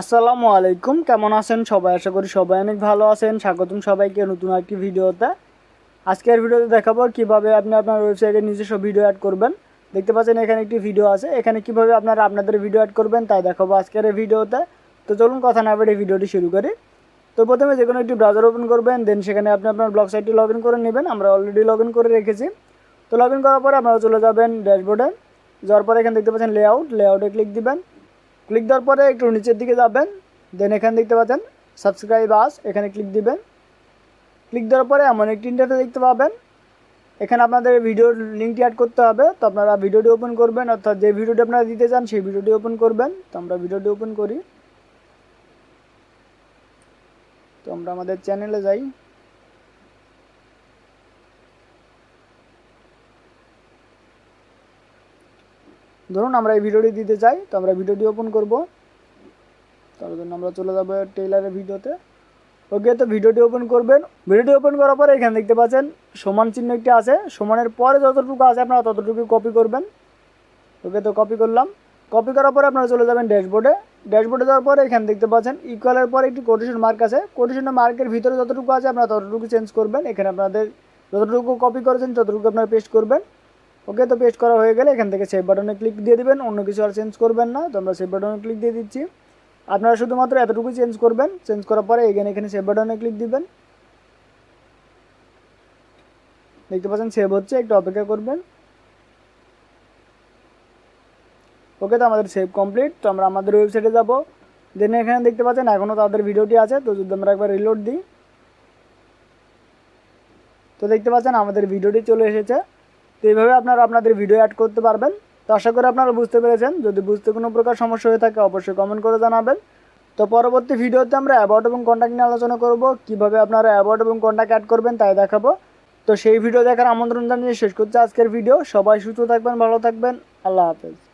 আসসালামু আলাইকুম। কেমন আছেন সবাই? আশা করি সবাই অনেক ভালো আছেন। স্বাগতম সবাইকে নতুন একটি ভিডিওতে। আজকের ভিডিওতে দেখাবো কীভাবে আপনি আপনার ওয়েবসাইটে নিজস্ব ভিডিও অ্যাড করবেন। দেখতে পাচ্ছেন এখানে একটি ভিডিও আছে। এখানে কীভাবে আপনারা আপনাদের ভিডিও অ্যাড করবেন তাই দেখাবো আজকের এই ভিডিওতে। তো চলুন কথা না বেড়ে ভিডিওটি শুরু করি। তো প্রথমে যে কোনো একটি ব্রাউজার ওপেন করবেন দেন সেখানে আপনি আপনার ব্লগ সাইটটি লগ করে নেবেন। আমরা অলরেডি লগ করে রেখেছি। তো লগ করার পরে আপনারা চলে যাবেন ড্যাশবোর্ডে যাওয়ার পরে এখানে দেখতে পাচ্ছেন লেআউট লেআউটে ক্লিক দিবেন। ক্লিক দেওয়ার পরে একটু নিচের দিকে যাবেন দেন এখানে দেখতে পাচ্ছেন সাবস্ক্রাইব আস, এখানে ক্লিক দিবেন। ক্লিক দেওয়ার পরে এমন একটি ইন্টারফেস দেখতে পাবেন। এখানে আপনাদের ভিডিওর লিঙ্কটি অ্যাড করতে হবে। তো আপনারা ভিডিওটি ওপেন করবেন, অর্থাৎ যে ভিডিওটি আপনারা দিতে চান, সেই ভিডিওটি ওপেন করবেন। তো আমরা ভিডিওটি ওপেন করি। তো আমরা আমাদের চ্যানেলে যাই। ধরুন আমরা এই ভিডিওটি দিতে চাই, তো আমরা ভিডিওটি ওপেন করব। তার জন্য আমরা চলে যাব টেইলারের ভিডিওতে। ওকে তো ভিডিওটি ওপেন করবেন। ভিডিওটি ওপেন করার পরে এখানে দেখতে পাচ্ছেন, সমান চিহ্ন একটি আছে। সমানের পরে যতটুকু আছে আপনারা ততটুকু কপি করবেন। ওকে তো কপি করলাম। কপি করার পরে আপনারা চলে যাবেন ড্যাশবোর্ডে ড্যাশবোর্ডে যাওয়ার পরে এখানে দেখতে পাচ্ছেন ইকুয়ালের পরে একটি কোটেশন মার্ক আছে। কোটেশনের মার্কের ভিতরে যতটুকু আছে আপনারা ততটুকু চেঞ্জ করবেন। এখানে আপনাদের যতটুকু কপি করেছেন, ততটুকু আপনারা পেস্ট করবেন। ওকে তো পেস্ট করা হয়ে গেলে এখান থেকে সেভ বাটনে ক্লিক দিয়ে দিবেন, অন্য কিছু আর চেঞ্জ করবেন না। তো আমরা সেভ বাটনে ক্লিক দিয়ে দিচ্ছি। আপনারা শুধুমাত্র এতটুকু চেঞ্জ করবেন। চেঞ্জ করার পরে এখানে এখানে সেভ বাটনে ক্লিক দিবেন। দেখতে পাচ্ছেন সেভ হচ্ছে, একটু অপেক্ষা করবেন। ওকে তো আমাদের সেভ কমপ্লিট তো আমরা আমাদের ওয়েবসাইটে যাব। দেন এখানে দেখতে পাচ্ছেন এখনও তাদের ভিডিওটি আছে, তো যদি আমরা একবার রিলোড দিই। তো দেখতে পাচ্ছেন আমাদের ভিডিওটি চলে এসেছে। তো এইভাবে আপনারা আপনাদের ভিডিও অ্যাড করতে পারবেন। তো আশা করি আপনারা বুঝতে পেরেছেন। যদি বুঝতে কোনো প্রকার সমস্যা হয়ে থাকে, অবশ্যই কমেন্ট করে জানাবেন। তো পরবর্তী ভিডিওতে আমরা অ্যাবাউট এবং কন্ট্যাক্ট নিয়ে আলোচনা করব, কীভাবে আপনারা অ্যাবাউট এবং কন্ট্যাক্ট অ্যাড করবেন তাই দেখাবো। তো সেই ভিডিও দেখার আমন্ত্রণ জানিয়ে শেষ করছে আজকের ভিডিও সবাই সুস্থ থাকবেন, ভালো থাকবেন। আল্লাহ হাফেজ।